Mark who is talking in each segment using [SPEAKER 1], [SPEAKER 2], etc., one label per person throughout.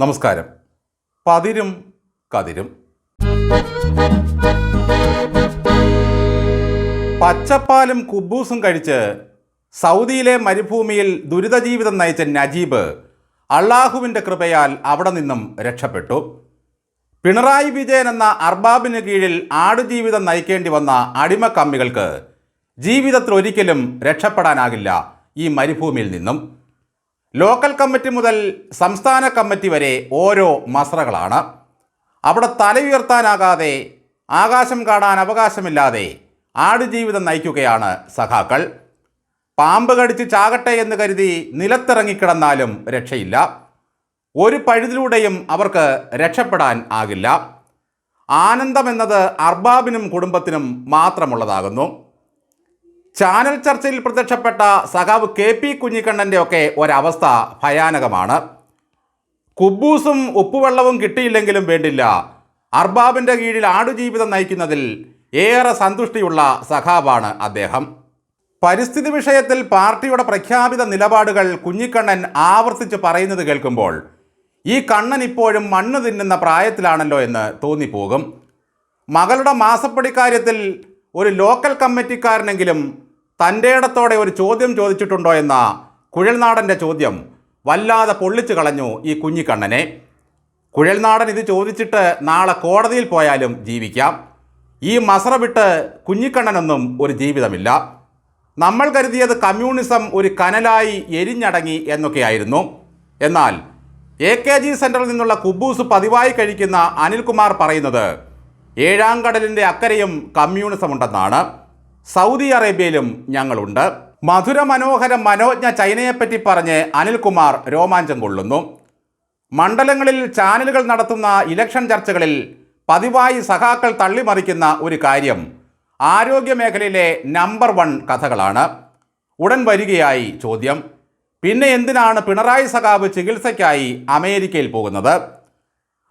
[SPEAKER 1] നമസ്കാരം. പതിരും കതിരും. പച്ചപ്പാലും കുബൂസും കഴിച്ച് സൗദിയിലെ മരുഭൂമിയിൽ ദുരിത ജീവിതം നയിച്ച നജീബ് അള്ളാഹുവിന്റെ കൃപയാൽ അവിടെ നിന്നും രക്ഷപ്പെട്ടു. പിണറായി വിജയൻ എന്ന അർബാബിന് കീഴിൽ ആടുജീവിതം നയിക്കേണ്ടി വന്ന അടിമക്കമ്മികൾക്ക് ജീവിതത്തിൽ ഒരിക്കലും രക്ഷപ്പെടാനാകില്ല ഈ മരുഭൂമിയിൽ നിന്നും. ലോക്കൽ കമ്മിറ്റി മുതൽ സംസ്ഥാന കമ്മിറ്റി വരെ ഓരോ മസ്രകളാണ്. അവിടെ തലയുയർത്താനാകാതെ ആകാശം കാണാൻ അവകാശമില്ലാതെ ആടുജീവിതം നയിക്കുകയാണ് സഖാക്കൾ. പാമ്പ് കടിച്ച് ചാകട്ടെ എന്ന് കരുതി നിലത്തിറങ്ങിക്കിടന്നാലും രക്ഷയില്ല. ഒരു പഴുതിലൂടെയും അവർക്ക് രക്ഷപ്പെടാൻ ആകില്ല. ആനന്ദമെന്നത് അർബാബിനും കുടുംബത്തിനും മാത്രമുള്ളതാകുന്നു. ചാനൽ ചർച്ചയിൽ പ്രത്യക്ഷപ്പെട്ട സഖാവ് കെ പി കുഞ്ഞിക്കണ്ണന്റെ ഒക്കെ ഒരവസ്ഥ ഭയാനകമാണ്. കുബൂസും ഉപ്പുവെള്ളവും കിട്ടിയില്ലെങ്കിലും വേണ്ടില്ല. അർബാബിന്റെ കീഴിൽ ആടുജീവിതം നയിക്കുന്നതിൽ ഏറെ സന്തുഷ്ടിയുള്ള സഖാവാണ് അദ്ദേഹം. പരിസ്ഥിതി വിഷയത്തിൽ പാർട്ടിയുടെ പ്രഖ്യാപിത നിലപാടുകൾ കുഞ്ഞിക്കണ്ണൻ ആവർത്തിച്ച് പറയുന്നത് കേൾക്കുമ്പോൾ ഈ കണ്ണൻ ഇപ്പോഴും മണ്ണ് തിന്നുന്ന പ്രായത്തിലാണല്ലോ എന്ന് തോന്നിപ്പോകും. മകളുടെ മാസപ്പടി കാര്യത്തിൽ ഒരു ലോക്കൽ കമ്മിറ്റിക്കാരനെങ്കിലും തന്റെ ഇടത്തോടെ ഒരു ചോദ്യം ചോദിച്ചിട്ടുണ്ടോ എന്ന കുഴൽനാടന്റെ ചോദ്യം വല്ലാതെ പൊള്ളിച്ചു കളഞ്ഞു ഈ കുഞ്ഞിക്കണ്ണനെ. കുഴൽനാടൻ ഇത് ചോദിച്ചിട്ട് നാളെ കോടതിയിൽ പോയാലും ജീവിക്കാം. ഈ മസറ വിട്ട് കുഞ്ഞിക്കണ്ണനൊന്നും ഒരു ജീവിതമില്ല. നമ്മൾ കരുതിയത് കമ്മ്യൂണിസം ഒരു കനലായി എരിഞ്ഞടങ്ങി എന്നൊക്കെയായിരുന്നു. എന്നാൽ എ കെ ജി സെന്ററിൽ നിന്നുള്ള കുബൂസ് പതിവായി കഴിക്കുന്ന അനിൽകുമാർ പറയുന്നത് ഏഴാം കടലിന്റെ അക്കരയും കമ്മ്യൂണിസം ഉണ്ടെന്നാണ് സൗദി അറേബ്യയിലും ഞങ്ങളുണ്ട്. മധുര മനോഹര മനോജ്ഞ ചൈനയെപ്പറ്റി പറഞ്ഞ് അനിൽകുമാർ രോമാഞ്ചം കൊള്ളുന്നു. മണ്ഡലങ്ങളിൽ ചാനലുകൾ നടത്തുന്ന ഇലക്ഷൻ ചർച്ചകളിൽ പതിവായി സഖാക്കൾ തള്ളിമറിക്കുന്ന ഒരു കാര്യം. ആരോഗ്യ മേഖലയിലെ നമ്പർ വൺ കഥകളാണ്. ഉടൻ വരികയായി ചോദ്യം. പിന്നെ എന്തിനാണ് പിണറായി സഖാവ് ചികിത്സയ്ക്കായി അമേരിക്കയിൽ പോകുന്നത്?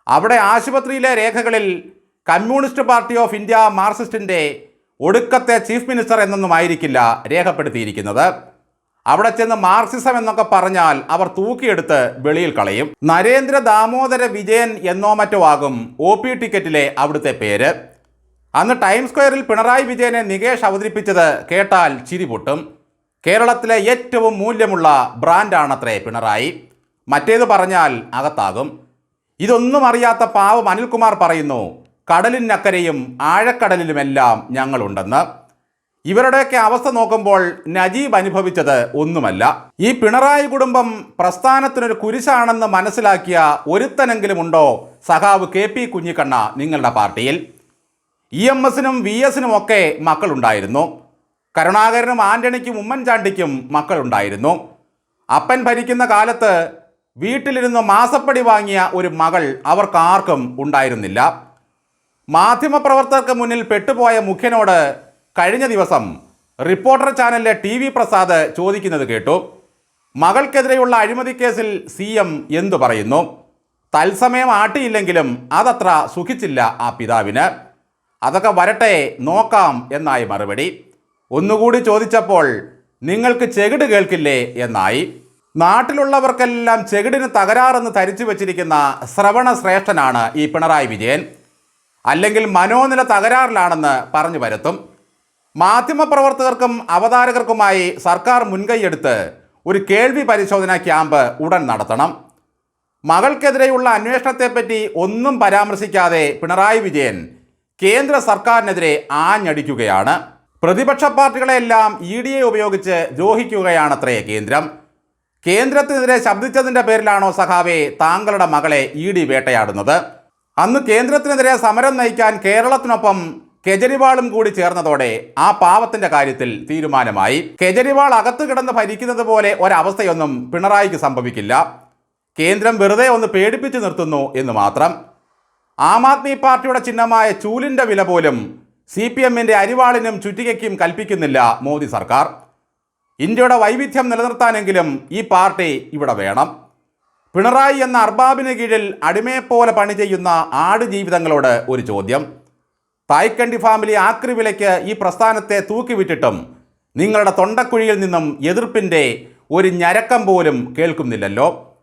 [SPEAKER 1] അവിടെ ആശുപത്രിയിലെ രേഖകളിൽ കമ്മ്യൂണിസ്റ്റ് പാർട്ടി ഓഫ് ഇന്ത്യ മാർക്സിസ്റ്റിന്റെ ഒടുക്കത്തെ ചീഫ് മിനിസ്റ്റർ എന്നൊന്നും ആയിരിക്കില്ല രേഖപ്പെടുത്തിയിരിക്കുന്നത്. അവിടെ ചെന്ന് മാർക്സിസം എന്നൊക്കെ പറഞ്ഞാൽ അവർ തൂക്കിയെടുത്ത് വെളിയിൽ കളയും. നരേന്ദ്ര ദാമോദര വിജയൻ എന്നോ മറ്റോ ആകും ഒ പി ടിക്കറ്റിലെ അവിടുത്തെ പേര്. അന്ന് ടൈം സ്ക്വയറിൽ പിണറായി വിജയനെ നികേഷ് അവതരിപ്പിച്ചത് കേട്ടാൽ ചിരി പൊട്ടും. കേരളത്തിലെ ഏറ്റവും മൂല്യമുള്ള ബ്രാൻഡാണത്രേ പിണറായി. മറ്റേത് പറഞ്ഞാൽ അകത്താകും. ഇതൊന്നും അറിയാത്ത പാവം അനിൽകുമാർ പറയുന്നു കടലിനക്കരയും ആഴക്കടലിലുമെല്ലാം ഞങ്ങളുണ്ടെന്ന്. ഇവരുടെയൊക്കെ അവസ്ഥ നോക്കുമ്പോൾ നജീബ് അനുഭവിച്ചത് ഒന്നുമല്ല. ഈ പിണറായി കുടുംബം പ്രസ്ഥാനത്തിനൊരു കുരിശാണെന്ന് മനസ്സിലാക്കിയ ഒരുത്തനെങ്കിലും ഉണ്ടോ സഹാവ് കെ പി കുഞ്ഞിക്കണ്ണ നിങ്ങളുടെ പാർട്ടിയിൽ. ഇ എം എസിനും വി എസിനും ഒക്കെ മക്കളുണ്ടായിരുന്നു. കരുണാകരനും ആന്റണിക്കും ഉമ്മൻചാണ്ടിക്കും മക്കളുണ്ടായിരുന്നു. അപ്പൻ ഭരിക്കുന്ന കാലത്ത് വീട്ടിലിരുന്ന് മാസപ്പടി വാങ്ങിയ ഒരു മകൾ അവർക്കാർക്കും ഉണ്ടായിരുന്നില്ല. മാധ്യമപ്രവർത്തകർക്ക് മുന്നിൽ പെട്ടുപോയ മുഖ്യനോട് കഴിഞ്ഞ ദിവസം റിപ്പോർട്ടർ ചാനലിലെ ടി വി പ്രസാദ് ചോദിക്കുന്നത് കേട്ടു. മകൾക്കെതിരെയുള്ള അഴിമതി കേസിൽ സി എം എന്തു പറയുന്നു? തത്സമയം ആട്ടിയില്ലെങ്കിലും അതത്ര സുഖിച്ചില്ല ആ പിതാവിന്. അതൊക്കെ വരട്ടെ നോക്കാം എന്നായി മറുപടി. ഒന്നുകൂടി ചോദിച്ചപ്പോൾ നിങ്ങൾക്ക് ചെകിട് കേൾക്കില്ലേ എന്നായി. നാട്ടിലുള്ളവർക്കെല്ലാം ചെകിടിന് തകരാറെന്ന് ധരിച്ചു വച്ചിരിക്കുന്ന ശ്രവണ ശ്രേഷ്ഠനാണ് ഈ പിണറായി വിജയൻ. അല്ലെങ്കിൽ മനോനില തകരാറിലാണെന്ന് പറഞ്ഞു വരുത്തും മാധ്യമപ്രവർത്തകർക്കും അവതാരകർക്കുമായി സർക്കാർ മുൻകൈയെടുത്ത് ഒരു കേൾവി പരിശോധന ക്യാമ്പ് ഉടൻ നടത്തണം. മകൾക്കെതിരെയുള്ള അന്വേഷണത്തെപ്പറ്റി ഒന്നും പരാമർശിക്കാതെ പിണറായി വിജയൻ കേന്ദ്ര സർക്കാരിനെതിരെ ആഞ്ഞടിക്കുകയാണ്. പ്രതിപക്ഷ പാർട്ടികളെല്ലാം ഇ ഡി എ ഉപയോഗിച്ച് ദ്രോഹിക്കുകയാണത്രേ കേന്ദ്രം. കേന്ദ്രത്തിനെതിരെ ശബ്ദിച്ചതിന്റെ പേരിലാണോ സഖാവെ താങ്കളുടെ മകളെ ഇ ഡി വേട്ടയാടുന്നത്? അന്ന് കേന്ദ്രത്തിനെതിരെ സമരം നയിക്കാൻ കേരളത്തിനൊപ്പം കെജ്രിവാളും കൂടി ചേർന്നതോടെ ആ പാവത്തിന്റെ കാര്യത്തിൽ തീരുമാനമായി. കെജ്രിവാൾ അകത്ത് കിടന്ന് ഭരിക്കുന്നത് പോലെ ഒരവസ്ഥയൊന്നും പിണറായിക്ക് സംഭവിക്കില്ല. കേന്ദ്രം വെറുതെ ഒന്ന് പേടിപ്പിച്ചു നിർത്തുന്നു എന്ന് മാത്രം. ആം ആദ്മി പാർട്ടിയുടെ ചിഹ്നമായ ചൂലിന്റെ വില പോലും സി പി എമ്മിന്റെ അരിവാളിനും ചുറ്റികയ്ക്കും കൽപ്പിക്കുന്നില്ല മോദി സർക്കാർ. ഇന്ത്യയുടെ വൈവിധ്യം നിലനിർത്താനെങ്കിലും ഈ പാർട്ടി ഇവിടെ വേണം. പിണറായി എന്ന അർബാബിന് കീഴിൽ അടിമയെപ്പോലെ പണി ചെയ്യുന്ന ആട് ജീവിതങ്ങളോട് ഒരു ചോദ്യം. തായ്ക്കണ്ടി ഫാമിലി ആക്രി വിലയ്ക്ക് ഈ പ്രസ്ഥാനത്തെ തൂക്കിവിട്ടിട്ടും നിങ്ങളുടെ തൊണ്ടക്കുഴിയിൽ നിന്നും എതിർപ്പിന്റെ ഒരു ഞരക്കം പോലും കേൾക്കുന്നില്ലല്ലോ.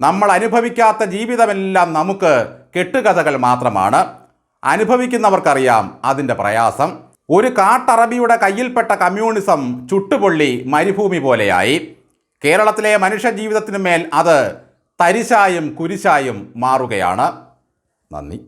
[SPEAKER 1] നമ്മൾ അനുഭവിക്കാത്ത ജീവിതമെല്ലാം നമുക്ക് കെട്ടുകഥകൾ മാത്രമാണ്. അനുഭവിക്കുന്നവർക്കറിയാം അതിന്റെ പ്രയാസം. ഒരു കാട്ടറബിയുടെ കയ്യിൽപ്പെട്ട കമ്മ്യൂണിസം ചുട്ടുപൊള്ളി മരുഭൂമി പോലെയായി. കേരളത്തിലെ മനുഷ്യ ജീവിതത്തിനുമേൽ അത് തരിശായും കുരിശായും മാറുകയാണ്. നന്ദി.